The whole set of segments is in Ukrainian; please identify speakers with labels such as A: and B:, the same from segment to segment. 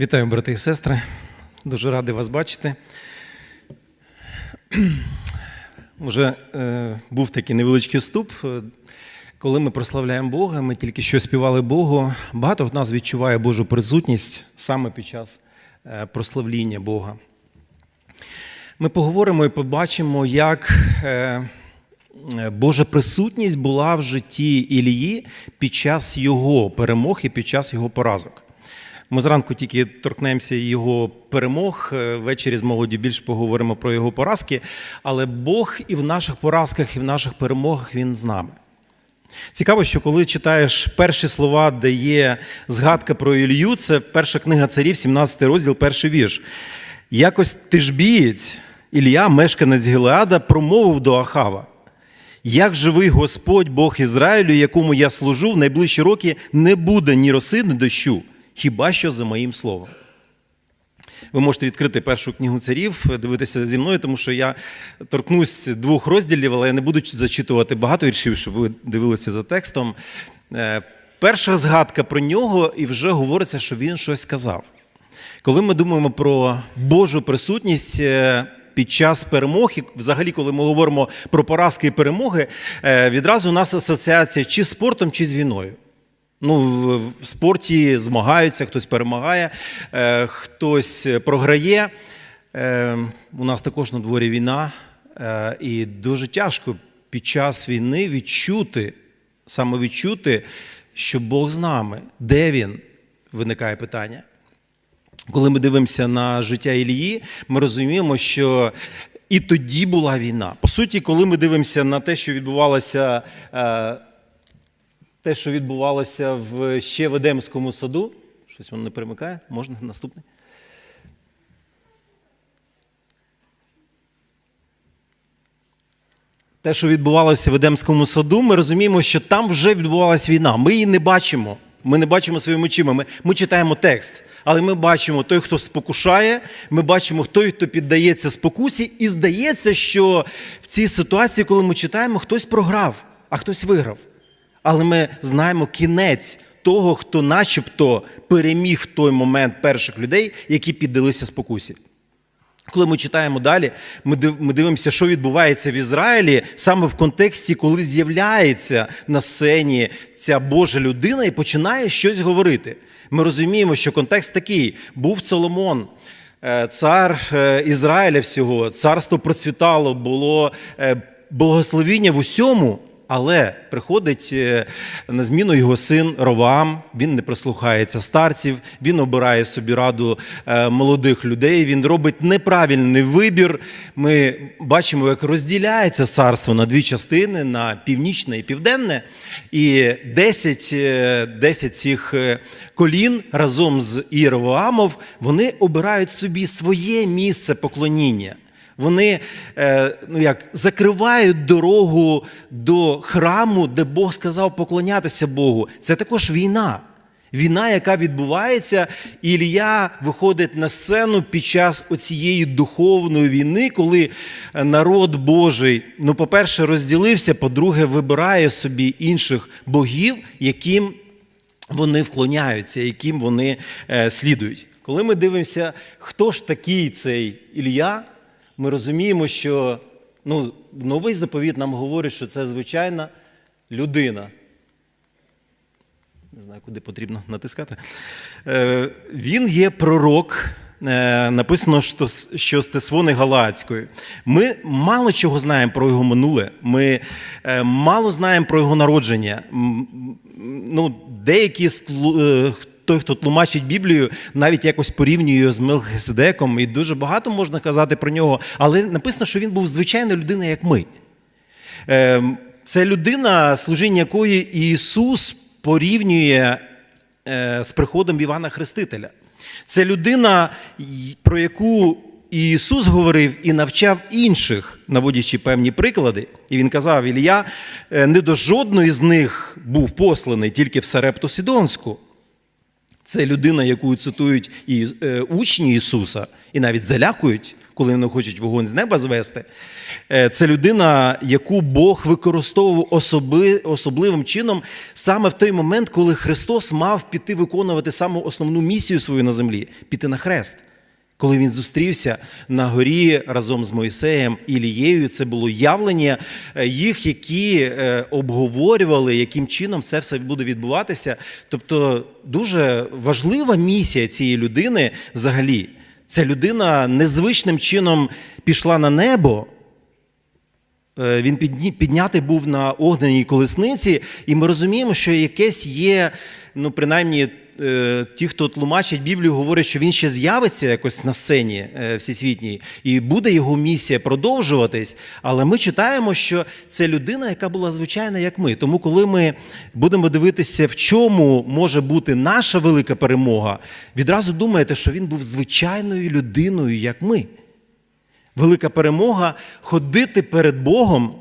A: Вітаю, брати і сестри. Дуже радий вас бачити. Уже е, був такий невеличкий вступ. Е, Коли ми прославляємо Бога, ми тільки що співали Богу. Багато з нас відчуває Божу присутність саме під час е, прославління Бога. Ми поговоримо і побачимо, як е, Божа присутність була в житті Ілії під час його перемог і під час його поразок. Ми зранку тільки торкнемося його перемог. е, Ввечері з молоді більше поговоримо про його поразки. Але Бог і в наших поразках, і в наших перемогах Він з нами. Цікаво, що коли читаєш перші слова, де є згадка про Ілью, це перша книга царів, 17 розділ, перший вірш. Якось тижбієць Ілля, мешканець Гілеада, промовив до Ахава. Як живий Господь Бог Ізраїлю, якому я служу, в найближчі роки не буде ні роси, ні дощу, хіба що за моїм словом. Ви можете відкрити першу книгу царів, дивитися зі мною, тому що я торкнусь двох розділів, але я не буду зачитувати багато віршів, щоб ви дивилися за текстом. Е, Перша згадка про нього, і вже говориться, що він щось сказав. Коли ми думаємо про Божу присутність е, під час перемог, і взагалі, коли ми говоримо про поразки і перемоги, е, відразу у нас асоціація чи з спортом, чи з війною. Ну, в- спорті змагаються, хтось перемагає, е, хтось програє. Е, У нас також на дворі війна, е, і дуже тяжко під час війни відчути, саме відчути, що Бог з нами. Де він? Виникає питання. Коли ми дивимося на життя Ілії, ми розуміємо, що і тоді була війна. По суті, коли ми дивимося на те, що відбувалося, те, що відбувалося в ще в Едемському саду, щось воно не перемикає, можна наступний. Те, що відбувалося в Едемському саду, ми розуміємо, що там вже відбувалася війна. Ми її не бачимо. Ми не бачимо своїми очима. Ми, ми читаємо текст, але ми бачимо той, хто спокушає, ми бачимо той, хто піддається спокусі, і здається, що в цій ситуації, коли ми читаємо, хтось програв, а хтось виграв. Але ми знаємо кінець того, хто начебто переміг в той момент перших людей, які піддалися спокусі. Коли ми читаємо далі, ми дивимося, що відбувається в Ізраїлі саме в контексті, коли з'являється на сцені ця Божа людина і починає щось говорити. Ми розуміємо, що контекст такий: був Соломон, е, цар е, Ізраїля всього, царство процвітало, було е, благословіння в усьому. Але приходить е, на зміну його син Роваам, він не прислухається старців, він обирає собі раду е, молодих людей, він робить неправильний вибір. Ми бачимо, як розділяється царство на дві частини: на північне і південне. І 10, е, 10 цих е, колін разом з Іровоамов вони обирають собі своє місце поклоніння. Вони е, ну як, закривають дорогу до храму, де Бог сказав поклонятися Богу. Це також війна. Війна, яка відбувається, і Ілля виходить на сцену під час оцієї духовної війни, коли народ Божий, ну, по-перше, розділився, по-друге, вибирає собі інших богів, яким вони вклоняються, яким вони е, слідують. Коли ми дивимося, хто ж такий цей Ілля, ми розуміємо, що ну, новий заповіт нам говорить, що це звичайна людина. Не знаю, куди потрібно натискати. Е, Він є пророк. е, Написано, що, що з Тесвони Галацької. Ми мало чого знаємо про його минуле. Ми е, мало знаємо про його народження. Ну, деякі той, хто тлумачить Біблію, навіть якось порівнює з Мелхиседеком, і дуже багато можна казати про нього. Але написано, що він був звичайна людина, як ми. Ем, Це людина, служіння якої Ісус порівнює е, з приходом Івана Хрестителя. Це людина, про яку Ісус говорив і навчав інших, наводячи певні приклади. І він казав: Ілля е, не до жодної з них був посланий, тільки в Сарепту Сідонську. Це людина, яку цитують і е, учні Ісуса, і навіть залякують, коли вони хочуть вогонь з неба звести. Е, Це людина, яку Бог використовував особи, особливим чином саме в той момент, коли Христос мав піти виконувати саму основну місію свою на землі піти на хрест. Коли він зустрівся на горі разом з Мойсеєм і Лією, це було явлення е, їх, які е, обговорювали, яким чином це все буде відбуватися. Тобто дуже важлива місія цієї людини взагалі. Ця людина незвичним чином пішла на небо. Е, Він піднятий був на огненій колесниці, і ми розуміємо, що якесь є, ну принаймні, ті, хто тлумачить Біблію, говорять, що він ще з'явиться якось на сцені е, всесвітній, і буде його місія продовжуватись. Але ми читаємо, що це людина, яка була звичайна, як ми. Тому, коли ми будемо дивитися, в чому може бути наша велика перемога, відразу думаєте, що він був звичайною людиною, як ми. Велика перемога ходити перед Богом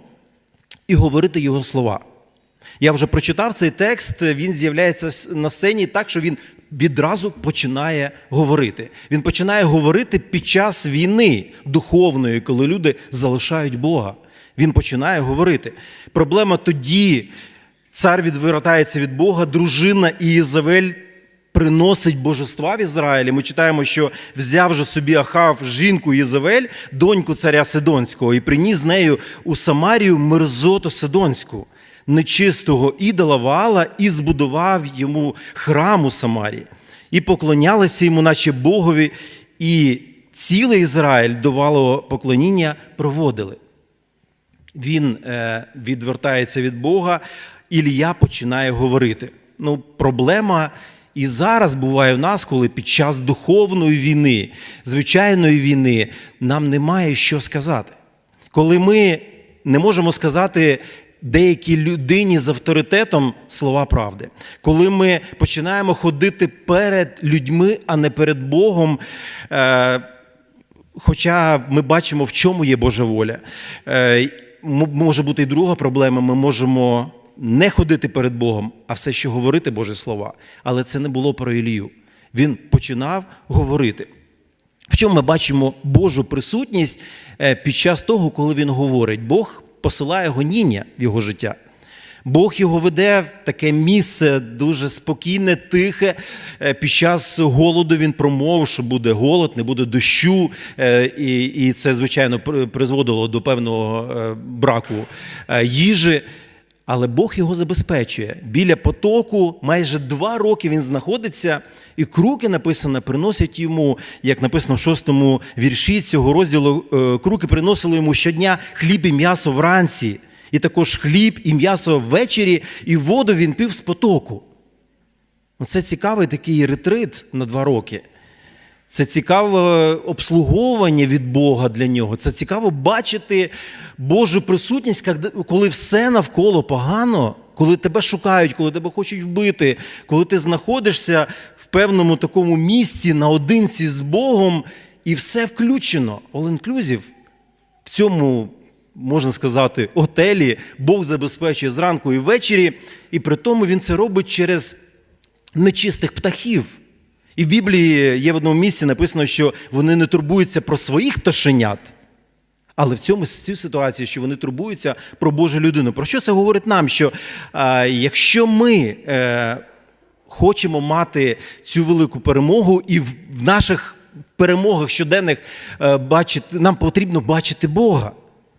A: і говорити Його слова. Я вже прочитав цей текст, він з'являється на сцені так, що він відразу починає говорити. Він починає говорити під час війни духовної, коли люди залишають Бога. Він починає говорити. Проблема тоді, цар відвертається від Бога, дружина Ієзавель приносить божества в Ізраїлі. Ми читаємо, що взяв же собі Ахав жінку Єзавель, доньку царя Сидонського, і приніс нею у Самарію мерзоту Сидонську, нечистого ідола Ваала, і збудував йому храм у Самарії. І поклонялися йому, наче Богові, і цілий Ізраїль до валового поклоніння проводили він е, відвертається від Бога, Ілія починає говорити. Ну, проблема і зараз буває в нас, коли під час духовної війни, звичайної війни, нам немає що сказати. Коли ми не можемо сказати деякій людині з авторитетом слова правди, коли ми починаємо ходити перед людьми, а не перед Богом. Е, Хоча ми бачимо, в чому є Божа воля. Е, Може бути і друга проблема. Ми можемо не ходити перед Богом, а все ще говорити Божі слова. Але це не було про Ілію. Він починав говорити. В чому ми бачимо Божу присутність е, під час того, коли він говорить? Бог посилає гоніння в його життя. Бог його веде в таке місце дуже спокійне, тихе. Е, Під час голоду він промовив, що буде голод, не буде дощу, е, і, це, звичайно, при- призводило до певного е, браку їжі. Але Бог його забезпечує. Біля потоку майже два роки він знаходиться, і круки написано, приносять йому, як написано в шостому вірші цього розділу, е, круки приносили йому щодня хліб і м'ясо вранці, і також хліб і м'ясо ввечері, і воду він пив з потоку. Це цікавий такий ретрит на два роки. Це цікаве обслуговування від Бога для нього. Це цікаво бачити Божу присутність, коли все навколо погано, коли тебе шукають, коли тебе хочуть вбити, коли ти знаходишся в певному такому місці наодинці з Богом, і все включено. All inclusive. В цьому, можна сказати, готелі Бог забезпечує зранку і ввечері, і при тому він це робить через нечистих птахів. І в Біблії є в одному місці написано, що вони не турбуються про своїх пташенят, але в цьому цій ситуації, що вони турбуються про Божу людину. Про що це говорить нам? Що а, якщо ми е, хочемо мати цю велику перемогу, і в, в наших перемогах щоденних е, бачити, нам потрібно бачити Бога.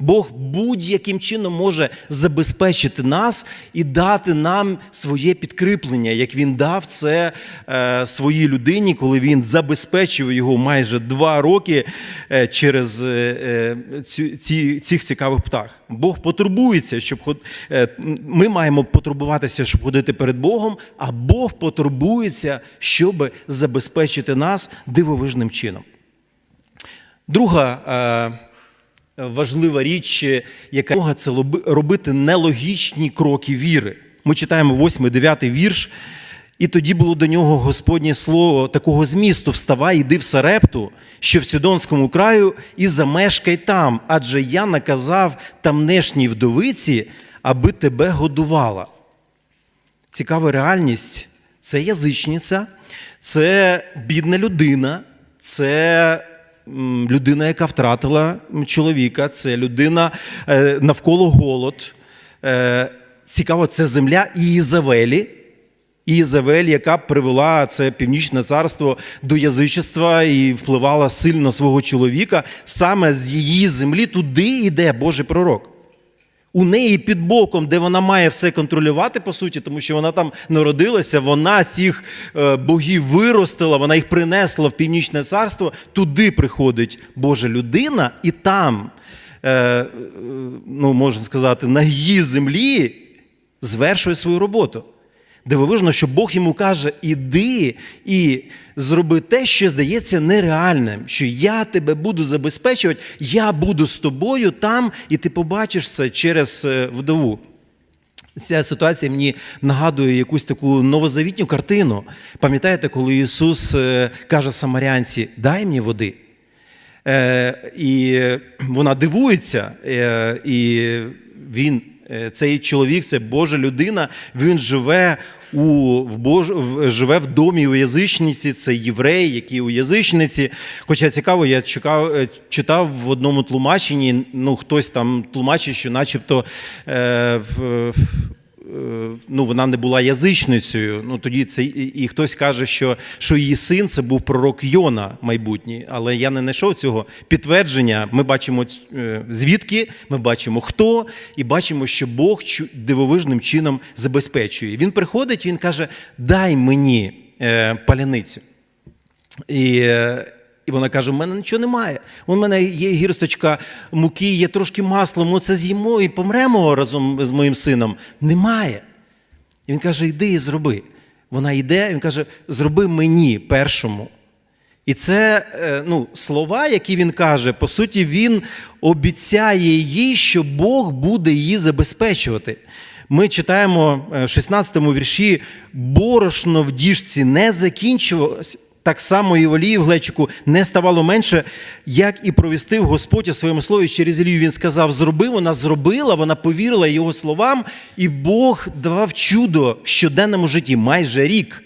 A: Бог будь-яким чином може забезпечити нас і дати нам своє підкріплення, як він дав це е, своїй людині, коли він забезпечив його майже два роки е, через е, е, ці, цих цікавих птах. Бог потурбується, щоб е, ми маємо потурбуватися, щоб ходити перед Богом, а Бог потурбується, щоб забезпечити нас дивовижним чином. Друга е, важлива річ, яка допомога, це робити нелогічні кроки віри. Ми читаємо 8-9 вірш, і тоді було до нього Господнє слово такого змісту: вставай, іди в Сарепту, що в Сідонському краю, і замешкай там, адже я наказав тамнешній вдовиці, аби тебе годувала. Цікава реальність це язичниця, це бідна людина, це людина, яка втратила чоловіка, це людина е, навколо голод. Е, Цікаво, це земля Ізавелі. Ізавель, яка привела це північне царство до язичества і впливала сильно свого чоловіка. Саме з її землі туди йде Божий пророк. У неї під боком, де вона має все контролювати, по суті, тому що вона там народилася, вона цих е, богів виростила, вона їх принесла в північне царство. Туди приходить Божа людина, і там, е, е, ну можна сказати, на її землі звершує свою роботу. Дивовижно, що Бог йому каже: іди і зроби те, що здається нереальним, що я тебе буду забезпечувати, я буду з тобою там, і ти побачиш це через е, вдову. Ця ситуація мені нагадує якусь таку новозавітню картину. Пам'ятаєте, коли Ісус е, каже Самарянці: дай мені води. Е, І вона дивується, е, і він, цей чоловік, це Божа людина, він живе у в Бож, живе в домі у язичниці, це єврей, які у язичниці. Хоча цікаво, я чекав, е, читав в одному тлумаченні, ну хтось там тлумачить, що начебто. Е, е, Ну, вона не була язичницею. Ну тоді це і, хтось каже, що, що її син це був пророк Йона майбутній, але я не знайшов цього підтвердження. Ми бачимо е, звідки, ми бачимо хто, і бачимо, що Бог дивовижним чином забезпечує. Він приходить, він каже: Дай мені е, паляницю. І, е, і вона каже: у мене нічого немає. У мене є гірсточка муки, є трошки масла, ми це з'їмо і помремо разом з моїм сином. Немає. І він каже: йди і зроби. Вона йде, він каже: зроби мені першому. І це е, ну, слова, які він каже, по суті, він обіцяє їй, що Бог буде її забезпечувати. Ми читаємо е, в 16-му вірші: борошно в діжці не закінчувалось, так само і в олії в глечику не ставало менше, як і провістив Господь у своєму слові через Ілію. Він сказав: зроби, вона зробила, вона повірила його словам, і Бог давав чудо в щоденному житті майже рік.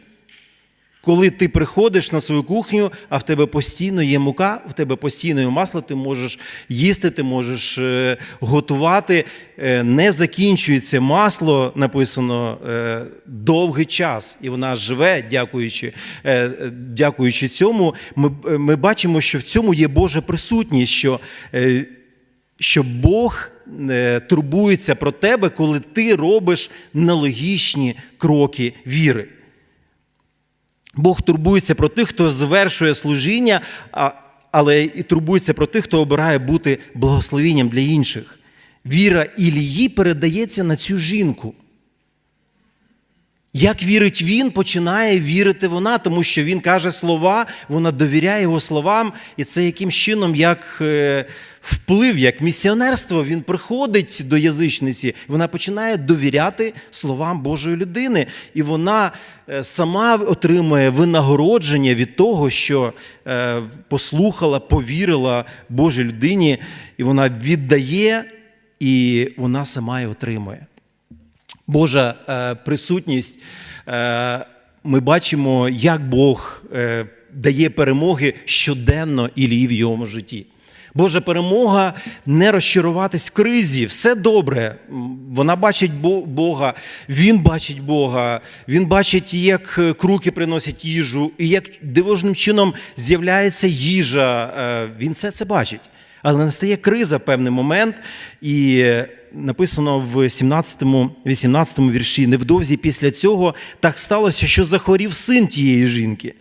A: Коли ти приходиш на свою кухню, а в тебе постійно є мука, в тебе постійно є масло, ти можеш їсти, ти можеш е, готувати. Е, не закінчується масло, написано е, довгий час, і вона живе, дякуючи, дякуючи цьому. Ми, ми бачимо, що в цьому є Божа присутність. що що Бог турбується про тебе, коли ти робиш нелогічні кроки віри. Бог турбується про тих, хто звершує служіння, але і турбується про тих, хто обирає бути благословінням для інших. Віра Ілії передається на цю жінку. Як вірить він, починає вірити вона, тому що він каже слова, вона довіряє його словам, і це яким чином, як е, вплив, як місіонерство, він приходить до язичниці, вона починає довіряти словам Божої людини, і вона е, сама отримує винагородження від того, що е, послухала, повірила Божій людині, і вона віддає, і вона сама і отримує. Божа е, присутність, е, ми бачимо, як Бог е, дає перемоги щоденно Ілії в його житті. Божа перемога не розчаруватись в кризі, все добре. Вона бачить Бога, він бачить Бога, він бачить, як круки приносять їжу, і як дивожним чином з'являється їжа. Він все це бачить. Але настає криза певний момент, і е, написано в 17-18 вірші: невдовзі після цього так сталося, що захворів син тієї жінки,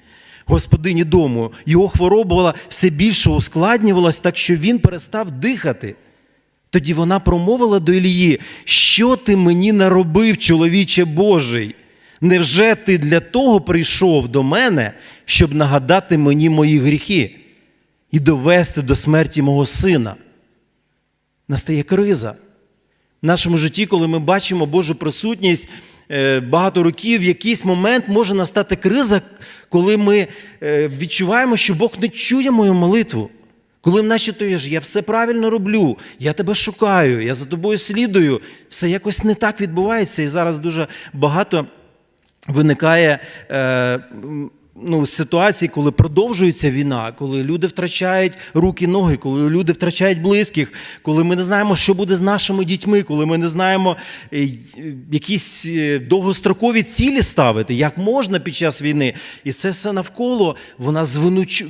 A: господині дому. Його хвороба все більше ускладнювалась, так що він перестав дихати. Тоді вона промовила до Ілії: Що ти мені наробив, чоловіче Божий? Невже ти для того прийшов до мене, щоб нагадати мені мої гріхи і довести до смерті мого сина? Настає криза. В нашому житті, коли ми бачимо Божу присутність е, багато років, в якийсь момент може настати криза, коли ми е, відчуваємо, що Бог не чує мою молитву. Коли начебто я ж я все правильно роблю, я тебе шукаю, я за тобою слідую, все якось не так відбувається. І зараз дуже багато виникає е, ну, ситуацій, коли продовжується війна, коли люди втрачають руки, ноги, коли люди втрачають близьких, коли ми не знаємо, що буде з нашими дітьми, коли ми не знаємо е, якісь е, довгострокові цілі ставити, як можна під час війни. І це все навколо вона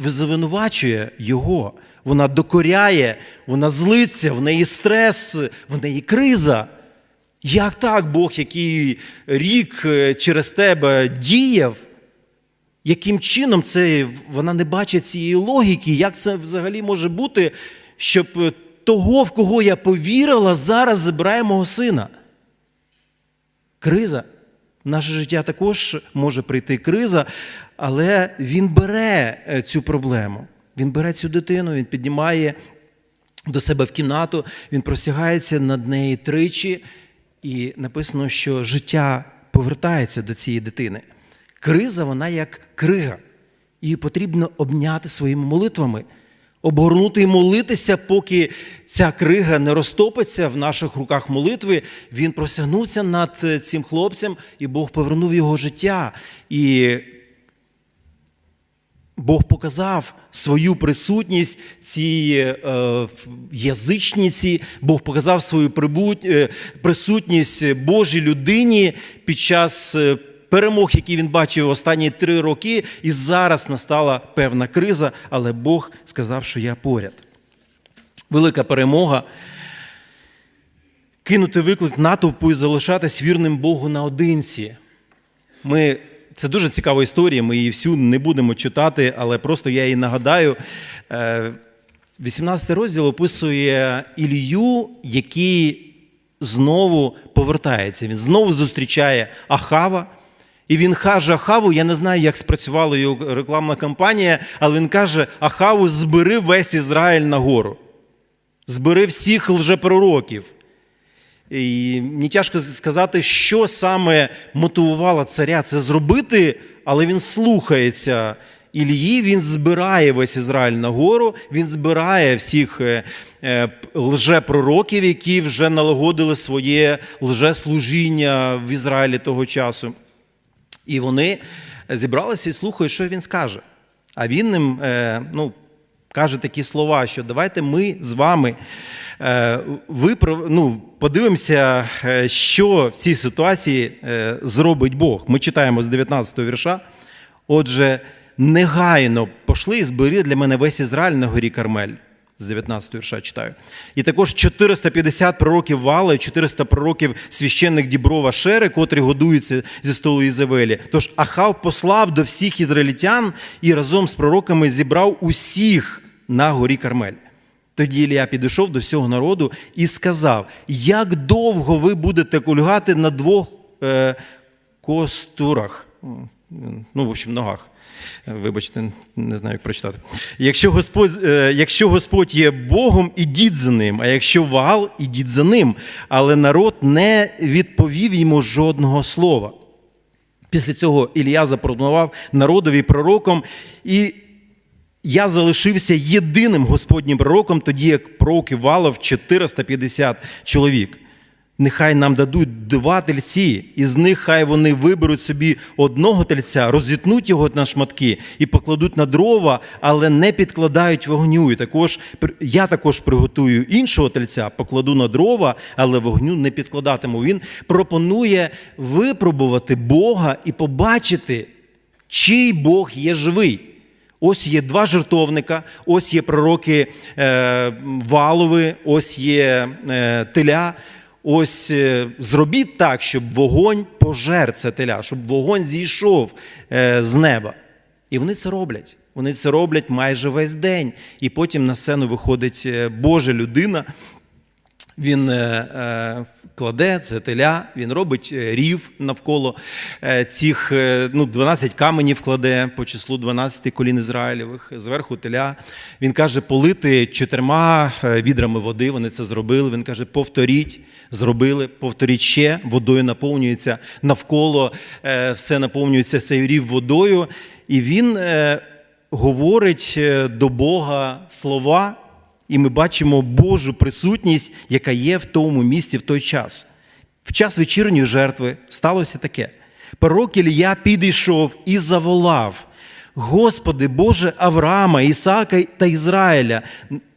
A: звинувачує його. Вона докоряє, вона злиться, в неї стрес, в неї криза. Як так Бог, який рік е, через тебе діяв, яким чином це вона не бачить цієї логіки, як це взагалі може бути, щоб е, того, в кого я повірила, зараз забирає мого сина? Криза. В наше життя також може прийти криза, але він бере е, цю проблему. Він бере цю дитину, він піднімає до себе в кімнату, він простягається над нею тричі, і написано, що життя повертається до цієї дитини. Криза, вона як крига. Її потрібно обняти своїми молитвами, обгорнути і молитися, поки ця крига не розтопиться в наших руках молитви. Він простягнувся над е, цим хлопцем, і Бог повернув його життя. І Бог показав свою присутність цій е, язичниці, Бог показав свою е, присутність Божій людині під час е, перемог, які він бачив останні три роки, і зараз настала певна криза, але Бог сказав, що я поряд. Велика перемога. Кинути виклик натовпу і залишатись вірним Богу наодинці. Ми, це дуже цікава історія, ми її всю не будемо читати, але просто я її нагадаю. Е, 18 розділ описує Ілію, який знову повертається. Він знову зустрічає Ахава. І він каже Ахаву, я не знаю, як спрацювала його рекламна кампанія, але він каже: Ахаву, збери весь Ізраїль на гору. Збери всіх лжепророків. І мені тяжко сказати, що саме мотивувало царя це зробити, але він слухається Ілії, він збирає весь Ізраїль на гору, він збирає всіх е, е, лжепророків, які вже налагодили своє лжеслужіння в Ізраїлі того часу. І вони зібралися і слухають, що він скаже. А він їм е, ну, каже такі слова, що давайте ми з вами е, виправ... ну, подивимося, е, що в цій ситуації зробить Бог. Ми читаємо з 19 вірша. Отже, негайно пошли і збери для мене весь Ізраїль на горі Кармель. З 19 вірша читаю. І також 450 пророків Вала і 400 пророків священник Діброва Шери, котрі годуються зі столу Ізавелі. Тож Ахав послав до всіх ізраїльтян і разом з пророками зібрав усіх на горі Кармель. Тоді Ілія підійшов до всього народу і сказав: Як довго ви будете кульгати на двох е, костурах? Ну, в общем, ногах. Вибачте, не знаю, як прочитати. Якщо Господь, е, якщо Господь є Богом, ідіть за ним, а якщо Ваал, ідіть за ним. Але народ не відповів йому жодного слова. Після цього Ілія запропонував народові пророком, і я залишився єдиним Господнім пророком, тоді як пророків Валов 450 чоловік. Нехай нам дадуть два тельці, і з них хай вони виберуть собі одного тельця, розітнуть його на шматки і покладуть на дрова, але не підкладають вогню. І також я також приготую іншого тельця, покладу на дрова, але вогню не підкладатиму. Він пропонує випробувати Бога і побачити, чий Бог є живий. Ось є два жертовника, ось є пророки е, Валови, ось є е, теля. Ось е, зробіть так, щоб вогонь пожер це теля, щоб вогонь зійшов е, з неба. І вони це роблять. Вони це роблять майже весь день. І потім на сцену виходить е, Божа людина, він кладе це теля, він робить рів навколо цих ну, 12 каменів кладе по числу 12 колін Ізраїлевих, зверху теля. Він каже, полити чотирма відрами води. Вони це зробили. Він каже, повторіть, зробили, повторіть ще, водою наповнюється навколо, е, все наповнюється цей рів водою. І він е, говорить е, до Бога слова. І ми бачимо Божу присутність, яка є в тому місці в той час. В час вечірньої жертви сталося таке. Пророк Ілія підійшов і заволав: Господи, Боже Авраама, Ісаака та Ізраїля,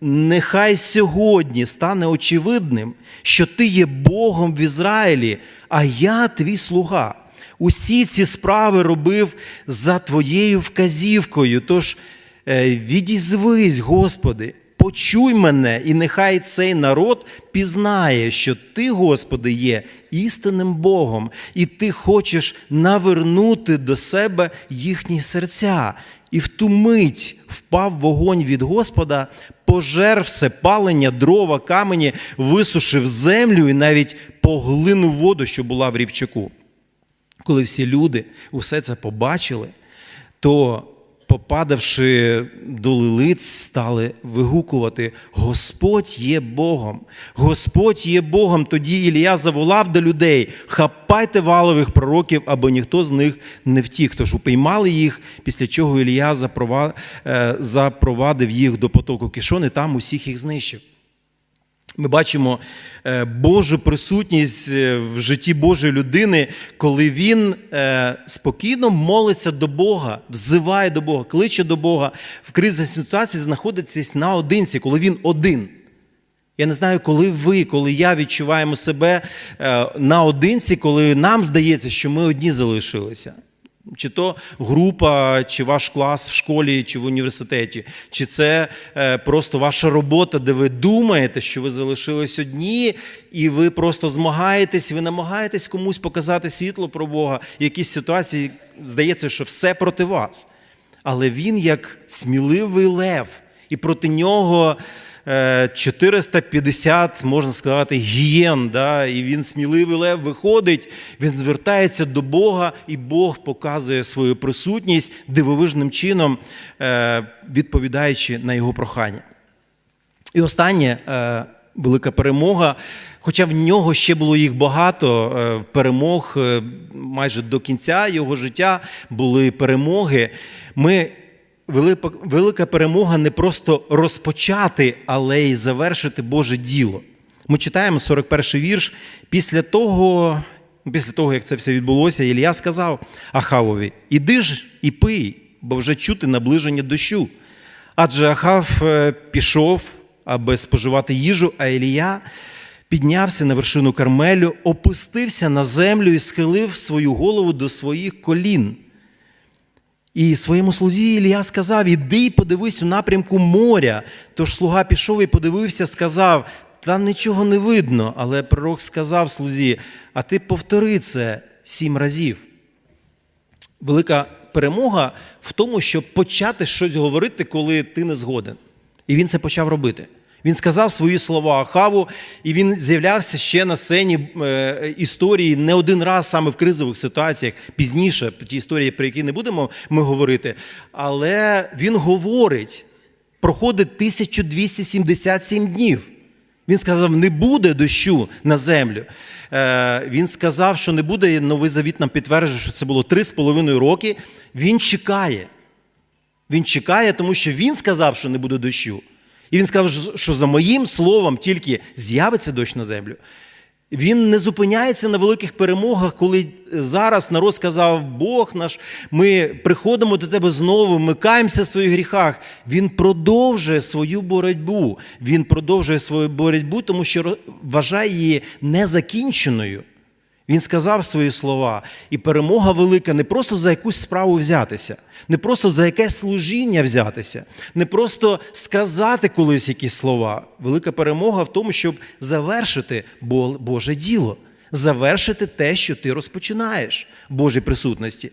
A: нехай сьогодні стане очевидним, що Ти є Богом в Ізраїлі, а я твій слуга. Усі ці справи робив за Твоєю вказівкою. Тож е, відізвись, Господи, почуй мене, і нехай цей народ пізнає, що Ти, Господи, є істинним Богом, і Ти хочеш навернути до себе їхні серця. І в ту мить впав вогонь від Господа, пожер все палення, дрова, камені, висушив землю і навіть поглинув воду, що була в рівчаку. Коли всі люди усе це побачили, то, попадавши до лилиць, стали вигукувати: Господь є Богом, Господь є Богом. Тоді Ілія заволав до людей: хапайте валових пророків, аби ніхто з них не втік. Тож упіймали їх, після чого Ілія е, запровадив їх до потоку Кишони там усіх їх знищив. Ми бачимо е, Божу присутність е, в житті Божої людини, коли він е, спокійно молиться до Бога, взиває до Бога, кличе до Бога в кризовій ситуації знаходитись наодинці, коли він один. Я не знаю, коли ви, коли я відчуваємо себе наодинці, коли нам здається, що ми одні залишилися. Чи то група, чи ваш клас в школі, чи в університеті, чи це е, просто ваша робота, де ви думаєте, що ви залишились одні, і ви просто змагаєтесь, ви намагаєтесь комусь показати світло про Бога. В якійсь ситуації здається, що все проти вас. Але він як сміливий лев, і проти нього 450, можна сказати, гієн. Да? І він сміливий лев виходить, він звертається до Бога, і Бог показує свою присутність дивовижним чином, е, відповідаючи на його прохання. І останнє е, велика перемога. Хоча в нього ще було їх багато е, перемог е, майже до кінця його життя були перемоги. Ми велика, перемога не просто розпочати, але й завершити Боже діло. Ми читаємо 41-й вірш. Після того, після того, як це все відбулося, Ілля сказав Ахавові: Іди ж і пий, бо вже чути наближення дощу. Адже Ахав е, пішов, аби споживати їжу, а Ілія піднявся на вершину Кармелю, опустився на землю і схилив свою голову до своїх колін. І своєму слузі Ілія сказав: Іди і подивись у напрямку моря. Тож слуга пішов і подивився, сказав: там нічого не видно. Але пророк сказав слузі: А ти повтори це сім разів. Велика перемога в тому, щоб почати щось говорити, коли ти не згоден. І він це почав робити. Він сказав свої слова Ахаву, і він з'являвся ще на сцені е, історії не один раз саме в кризових ситуаціях, пізніше, ті історії, про які не будемо ми говорити. Але він говорить, проходить 1277 днів. Він сказав, не буде дощу на землю. Е, Він сказав, що не буде, новий завіт нам підтверджує, що це було три з половиною роки. Він чекає. Він чекає, тому що він сказав, що не буде дощу. І він сказав, що за моїм словом тільки з'явиться дощ на землю. Він не зупиняється на великих перемогах, коли зараз народ сказав, Бог наш, ми приходимо до тебе знову, ми каємося в своїх гріхах. Він продовжує свою боротьбу. Він продовжує свою боротьбу, тому що вважає її незакінченою. Він сказав свої слова, і перемога велика не просто за якусь справу взятися, не просто за якесь служіння взятися, не просто сказати колись якісь слова. Велика перемога в тому, щоб завершити Боже діло, завершити те, що ти розпочинаєш Божій присутності.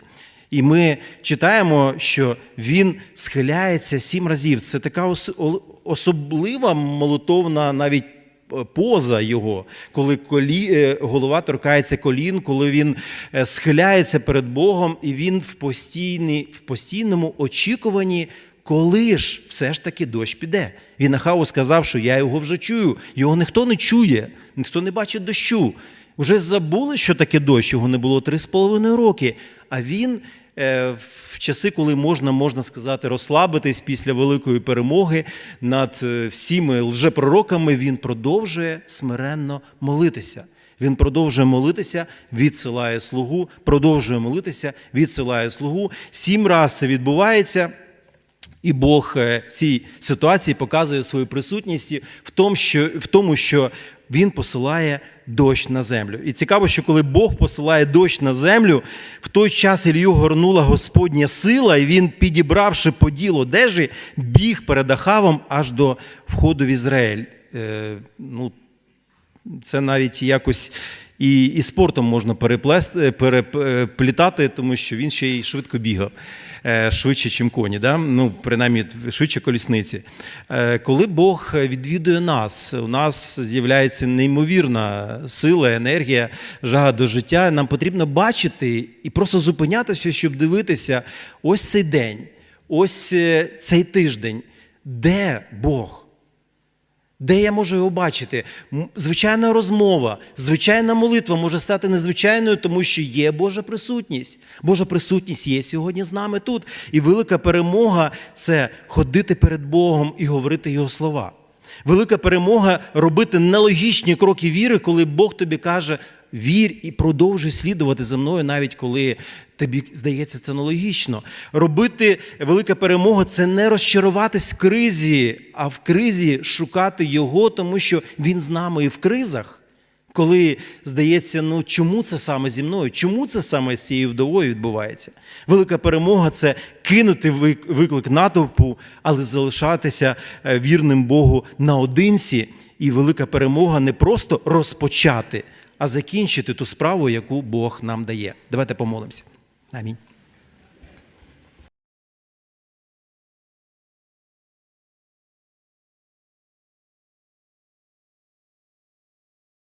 A: І ми читаємо, що він схиляється сім разів. Це така особлива молитовна навіть поза його, коли колі, е, голова торкається колін, коли він е, схиляється перед Богом, і він в, в постійному очікуванні, коли ж все ж таки дощ піде. Він Ахаву сказав, що я його вже чую. Його ніхто не чує, ніхто не бачить дощу. Вже забули, що таке дощ, його не було три з половиною роки. А він е, в часи, коли можна, можна сказати, розслабитись після великої перемоги над всіми лжепророками, він продовжує смиренно молитися. Він продовжує молитися, відсилає слугу, продовжує молитися, відсилає слугу. Сім разів це відбувається. І Бог е, в цій ситуації показує свою присутність в тому, що Він посилає дощ на землю. І цікаво, що коли Бог посилає дощ на землю, в той час Ілью горнула Господня сила, і він, підібравши поділ одежі, біг перед Ахавом аж до входу в Ізраїль. Е, ну, це навіть якось і, і спортом можна переплести, переплітати, тому що він ще й швидко бігав, е, швидше, ніж коні, да? ну, принаймні швидше колісниці. Е, Коли Бог відвідує нас, у нас з'являється неймовірна сила, енергія, жага до життя. Нам потрібно бачити і просто зупинятися, щоб дивитися ось цей день, ось е, цей тиждень, де Бог. Де я можу його бачити? Звичайна розмова, звичайна молитва може стати незвичайною, тому що є Божа присутність. Божа присутність є сьогодні з нами тут. І велика перемога це ходити перед Богом і говорити Його слова. Велика перемога робити нелогічні кроки віри, коли Бог тобі каже: вір і продовжуй слідувати за мною, навіть коли тобі здається це нелогічно. Робити велика перемога це не розчаруватись в кризі, а в кризі шукати його, тому що він з нами і в кризах. Коли здається, ну чому це саме зі мною? Чому це саме з цією вдовою відбувається? Велика перемога це кинути виклик натовпу, але залишатися е, вірним Богу наодинці. І велика перемога не просто розпочати, а закінчити ту справу, яку Бог нам дає. Давайте помолимося. Амінь.